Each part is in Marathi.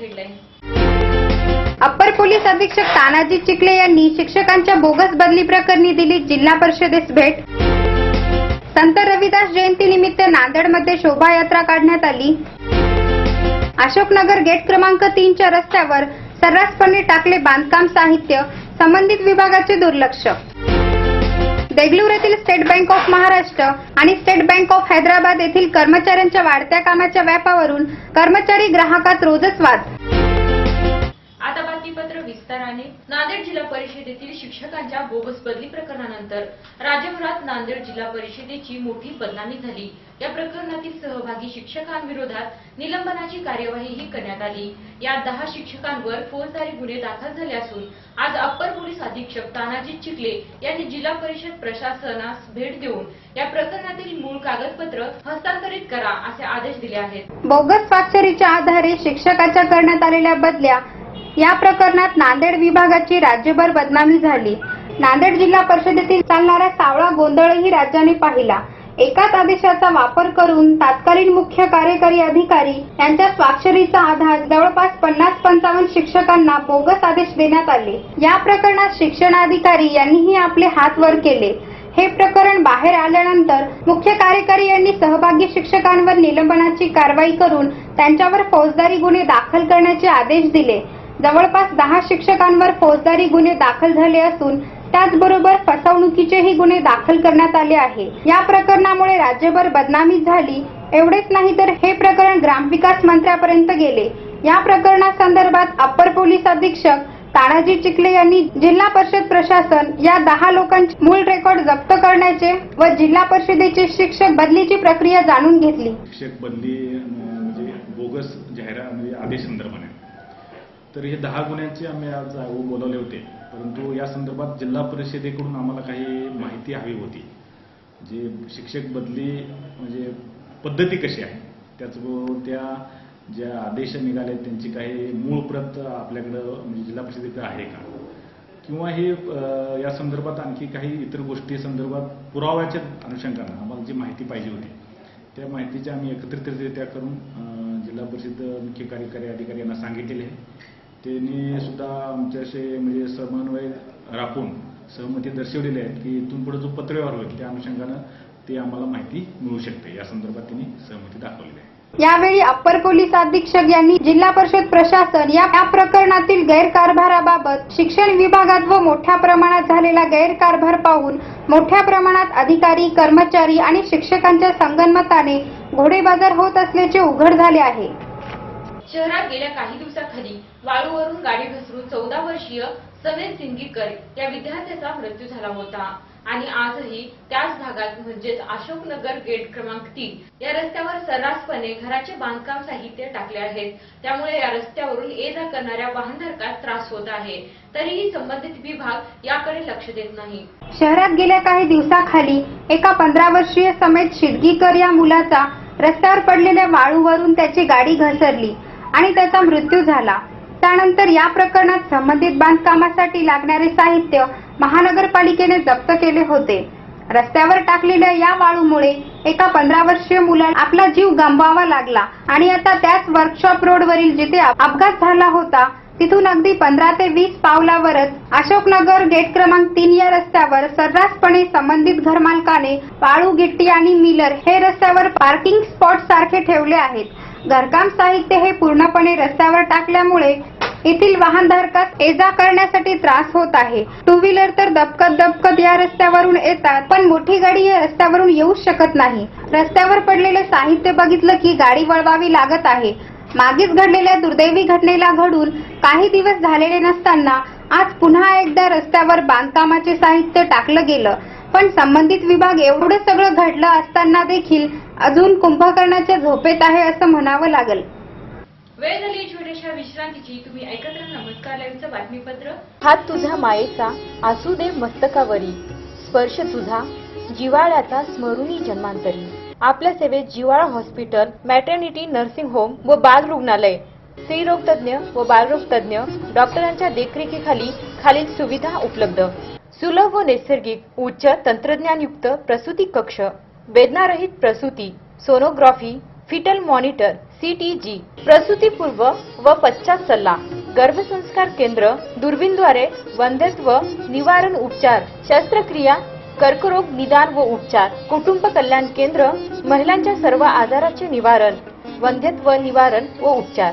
हेडलाईन अप्पर पोलीस अधीक्षक तानाजी चिखले यांनी शिक्षकांच्या बोगस बदली प्रकरणी दिली जिल्हा परिषदेस भेट. संत रविदास जयंती निमित्त नांदेडमध्ये शोभायात्रा काढण्यात आली. अशोकनगर गेट क्रमांक तीनच्या रस्त्यावर सर्रासपणे टाकले बांधकाम साहित्य संबंधित विभागाचे दुर्लक्ष. Degloor state bank of Maharashtra आणि स्टेट बँक ऑफ हैदराबाद येथील कर्मचाऱ्यांच्या वाढत्या कामाच्या व्यापावरून कर्मचारी ग्राहकात रोजच वाद. मागणीपत्र विस्ताराने नांदेड जिल्हा परिषदेतील शिक्षकांच्या बोगस बदली प्रकरणानंतर राज्यभरात नांदेड जिल्हा परिषदेची मोठी बदनामी झाली. या प्रकरणातील सहभागी शिक्षकांविरोधात निलंबनाची कार्यवाहीही करण्यात आली. या दहा शिक्षकांवर फौजदारी गुन्हे दाखल झाले असून आज अप्पर पोलीस अधीक्षक तानाजी चिखले यांनी जिल्हा परिषद प्रशासनास भेट देऊन या प्रकरणातील मूळ कागदपत्र हस्तांतरित करा असे आदेश दिले आहेत. बोगस स्वाक्षरीच्या आधारे शिक्षकाच्या करण्यात आलेल्या बदल्या या प्रकरणात नांदेड विभागाची राज्यभर बदनामी झाली. नांदेड जिल्हा परिषदेतील चालणारा सावळा गोंधळही राज्याने पाहिला. एकाच आदेशाचा वापर करून तत्कालीन मुख्य कार्यकारी अधिकारी यांच्या स्वाक्षरीचा आधार जवळपास पन्नास पंचावन्न शिक्षकांना बोगस आदेश देण्यात आले. या प्रकरणात शिक्षणाधिकारी यांनीही आपले हात वर केले. हे प्रकरण बाहेर आल्यानंतर मुख्य कार्यकारी यांनी सहभागी शिक्षकांवर निलंबनाची कारवाई करून त्यांच्यावर फौजदारी गुन्हे दाखल करण्याचे आदेश दिले. जवळपास दहा शिक्षकांवर फौजदारी गुन्हे दाखल झाले असून त्याचबरोबर फसवणुकीचेही गुन्हे दाखल करण्यात आले आहे. या प्रकरणामुळे राज्यभर बदनामी झाली. एवढेच नाही तर हे प्रकरण ग्रामविकास मंत्र्यापर्यंत गेले. या प्रकरणासंदर्भात अप्पर पोलीस अधीक्षक तानाजी चिखले यांनी जिल्हा परिषद प्रशासन या दहा लोकांचे मूळ रेकॉर्ड जप्त करण्याचे व जिल्हा परिषदेचे शिक्षक बदलीची प्रक्रिया जाणून घेतली. शिक्षक बदली म्हणजे बोगस जाहिरात म्हणजे आदेश संदर्भाने तर हे दहा गुन्ह्यांचे आम्ही आज बोलावले बोलवले होते. परंतु या संदर्भात जिल्हा परिषदेकडून आम्हाला काही माहिती हवी होती. जे शिक्षक बदली म्हणजे पद्धती कशी आहे त्याचबरोबर त्या ज्या आदेश निघाले त्यांची काही मूळ प्रत आपल्याकडं म्हणजे जिल्हा परिषदेकडे आहे का? किंवा हे या संदर्भात आणखी काही इतर गोष्टी संदर्भात पुराव्याच्या अनुषंगानं आम्हाला जी माहिती पाहिजे होती त्या माहितीची आम्ही एकत्रितरित्या करून जिल्हा परिषद मुख्य कार्यकारी अधिकारी यांना सांगितलेले आहे. त्यांनी सुद्धा आमच्याशी म्हणजे समन्वय राखून सहमती दर्शवलेली आहे की इथून पुढे जो पत्रव्यवहार होईल त्या अनुषंगानं ते आम्हाला माहिती मिळू शकते. या संदर्भात त्यांनी सहमती दाखवलेली आहे. यावेळी अप्पर पोलीस अधीक्षक यांनी जिल्हा परिषद प्रशासन या या प्रकरणातील गैरकारभाराबाबत शिक्षण विभागात व मोठ्या प्रमाणात झालेला गैरकारभार पाहून मोठ्या प्रमाणात अधिकारी कर्मचारी आणि शिक्षकांच्या संगनमताने घोडेबाजार होत असल्याचे उघड झाले आहे. शहरात गेल्या काही दिवसाखाली वाळूवरून गाडी घसरून चौदा वर्षीय समीर सिंगीकर या विद्यार्थ्याचा मृत्यू झाला होता. आणि आजही त्याच भागात म्हणजेच अशोकनगर गेट क्रमांक तीन या रस्त्यावर सर्रासपणे घराचे बांधकाम साहित्य टाकले आहेत. त्यामुळे या रस्त्यावरून ये जा करणाऱ्या वाहनधारकात त्रास होत आहे. तरीही संबंधित विभाग याकडे लक्ष देत नाही. शहरात गेल्या काही दिवसाखाली एका पंधरा वर्षीय समेत शिडगीकर या मुलाचा रस्त्यावर पडलेल्या वाळूवरून त्याची गाडी घसरली आणि त्याचा मृत्यू झाला. त्यानंतर या प्रकरणात संबंधित बांधकामासाठी लागणारे साहित्य महानगरपालिकेने जप्त केले होते. रस्त्यावर टाकलेल्या या वाळूमुळे एका पंधरा वर्षीय मुलाला आपला जीव गमवावा लागला आणि आता त्याच वर्कशॉप रोडवरील जिथे अपघात झाला होता तिथून अगदी पंधरा ते वीस पावलावरच अशोकनगर गेट क्रमांक तीन या रस्त्यावर सर्रासपणे संबंधित घरमालकाने वाळू गिट्टी आणि मिलर हे रस्त्यावर पार्किंग स्पॉट सारखे ठेवले आहेत. घरकाम साहित्य हे पूर्णपणे रस्त्यावर टाकल्यामुळे येथील वाहनधारकास ये जा करण्यासाठी त्रास होत आहे. टू व्हीलर तर दबकत दबकत या रस्त्यावरून येतात पण मोठी गाडी या रस्त्यावरून येऊ शकत नाही. रस्त्यावर पडलेले साहित्य बघितलं की गाडी वळवावी लागत आहे. मागेच घडलेल्या दुर्दैवी घटनेला घडून काही दिवस झालेले नसताना आज पुन्हा एकदा रस्त्यावर बांधकामाचे साहित्य टाकलं गेलं. पण संबंधित विभाग एवढं सगळं घडलं असताना देखील अजून कुंभकर्णाच्या झोपेत आहे असं म्हणावं लागल. वेळ झाली छोट्याशा विश्रांतीची तुम्ही ऐकत राहा नमस्कार लाईव्हचं बातमीपत्र. हात तुझा मायेचा असू दे मस्तकावरी. स्पर्श तुझा जिवाळ्याचा स्मरुनी जन्मांतरी. आपल्या सेवेत जिवाळा हॉस्पिटल मॅटर्निटी नर्सिंग होम व बाल रुग्णालय. स्त्रीरोग तज्ञ व बालरोग तज्ञ डॉक्टरांच्या देखरेखीखाली खालील सुविधा उपलब्ध. सुलभ व नैसर्गिक उच्च तंत्रज्ञानयुक्त प्रसूती कक्ष वेदनारहित प्रसूती सोनोग्राफी फिटल मॉनिटर सीटीजी प्रसूतीपूर्व व पश्चात सल्ला गर्भसंस्कार केंद्र दुर्बीनद्वारे वंध्यत्व निवारण उपचार शस्त्रक्रिया कर्करोग निदान व उपचार कुटुंब कल्याण केंद्र महिलांच्या सर्व आजाराचे निवारण वंध्यत्व निवारण व उपचार.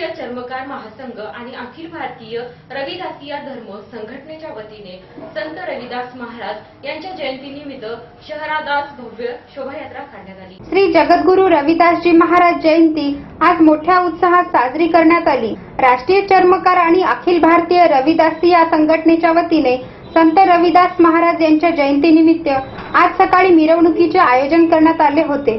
भारतीय चर्मकार महासंघ आणि अखिल भारतीय रविदासिया धर्म संघटनेच्या वतीने संत रविदास महाराज यांच्या जयंतीनिमित्त शहरादास भव्य शोभायात्रा काढण्यात आली. श्री जगद्गुरु रविदासजी महाराज जयंती आज मोठ्या उत्साहात साजरी करण्यात आली. राष्ट्रीय चर्मकार आणि अखिल भारतीय रविदासिया संघटनेच्या वतीने संत रविदास महाराज यांच्या जयंतीनिमित्त आज सकाळी मिरवणुकीचे आयोजन करण्यात आले होते.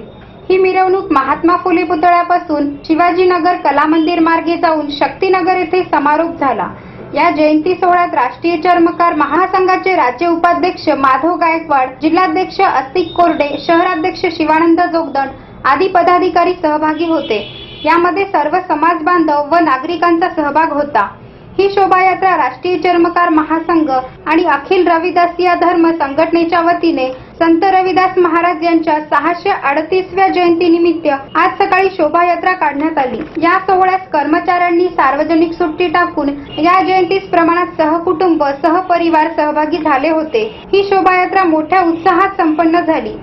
ही मिरवणूक महात्मा फुले पुतळ्यापासून शिवाजीनगर कला मंदिर मार्गे जाऊन शक्तीनगर येथे समारोप झाला. या जयंती सोहळ्यात राष्ट्रीय चर्मकार महासंघाचे राज्य उपाध्यक्ष माधव गायकवाड जिल्हाध्यक्ष अस्तिक कोरडे शहराध्यक्ष शिवानंद जोगदंड आदी पदाधिकारी सहभागी होते. यामध्ये सर्व समाज बांधव व नागरिकांचा सहभाग होता. ही शोभायात्रा राष्ट्रीय चर्मकार महासंघ आणि अखिल रविदासिया धर्म संघटनेच्या वतीने संत रविदास महाराज यांच्या सहाशे अडतीसव्या जयंतीनिमित्त आज सकाळी शोभायात्रा काढण्यात आली. या सोहळ्यात कर्मचाऱ्यांनी सार्वजनिक सुट्टी टाकून या जयंतीस प्रमाणात सहकुटुंब सहपरिवार सहभागी झाले होते. ही शोभायात्रा मोठ्या उत्साहात संपन्न झाली.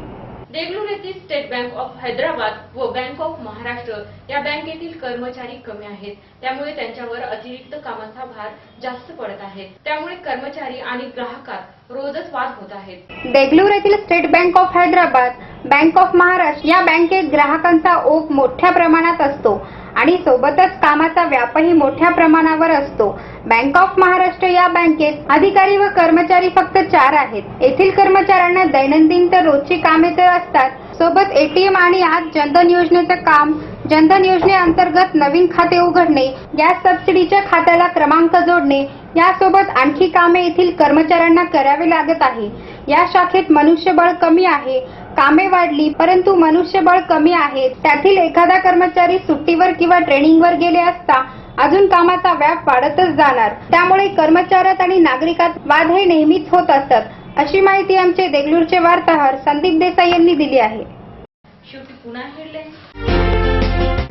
देगलूर येथील स्टेट बँक ऑफ हैदराबाद व बँक ऑफ महाराष्ट्र या बँकेतील कर्मचारी कमी आहेत. त्यामुळे त्यांच्यावर अतिरिक्त कामाचा भार जास्त पडत आहे. त्यामुळे कर्मचारी आणि ग्राहकात रोजच वाद होत आहेत. बेंगलोर येथील state bank of Hyderabad bank of Maharashtra या बँकेत ग्राहकांचा ओघ मोठ्या प्रमाणात असतो आणि सोबतच कामाचा व्यापही मोठ्या प्रमाणावर असतो. बँक ऑफ महाराष्ट्र या बँकेत अधिकारी व कर्मचारी फक्त चार आहेत. येथील कर्मचाऱ्यांना दैनंदिन तर रोजची कामे तर असतात सोबत एटीएम आणि आज जनधन योजनेचं काम. जनधन योजनेअंतर्गत नवीन खाते उघडणे गॅस सबसिडीच्या खात्याला क्रमांक जोडणे यासोबत आणखी कामे येथील कर्मचाऱ्यांना करावी लागत आहे. या शाखेत मनुष्यबळ कमी आहे. कामे वाढली परंतु मनुष्यबळ कमी आहे. त्यातील एखादा कर्मचारी सुट्टीवर किंवा ट्रेनिंगवर गेले असता अजून कामाचा व्याप वाढतच जाणार. त्यामुळे कर्मचाऱ्यात आणि नागरिकात वाद हे नेहमीच होत असतात. अशी माहिती आमचे देगलूरचे वार्ताहर संदीप देसाई यांनी दिली आहे.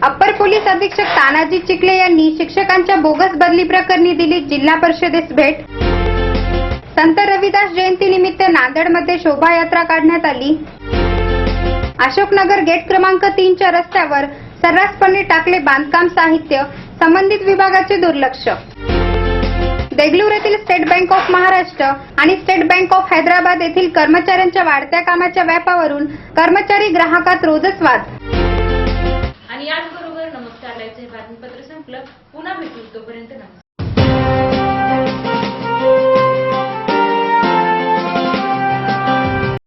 अप्पर पोलीस अधीक्षक तानाजी चिखले यांनी शिक्षकांच्या बोगस बदली प्रकरणी दिली जिल्हा परिषदेस भेट. संत रविदास जयंती निमित्त नांदेडमध्ये शोभायात्रा काढण्यात आली. अशोकनगर गेट क्रमांक तीनच्या रस्त्यावर सर्रासपणे टाकले बांधकाम साहित्य संबंधित विभागाचे दुर्लक्ष. Deglur state bank of Maharashtra आणि स्टेट बँक ऑफ हैदराबाद येथील कर्मचाऱ्यांच्या वाढत्या कामाच्या व्यापावरून कर्मचारी ग्राहकात रोजच वाद आणि याचबरोबर नमस्कार लाईव्हचे बातमीपत्र संपलं. पुन्हा भेटू तोपर्यंत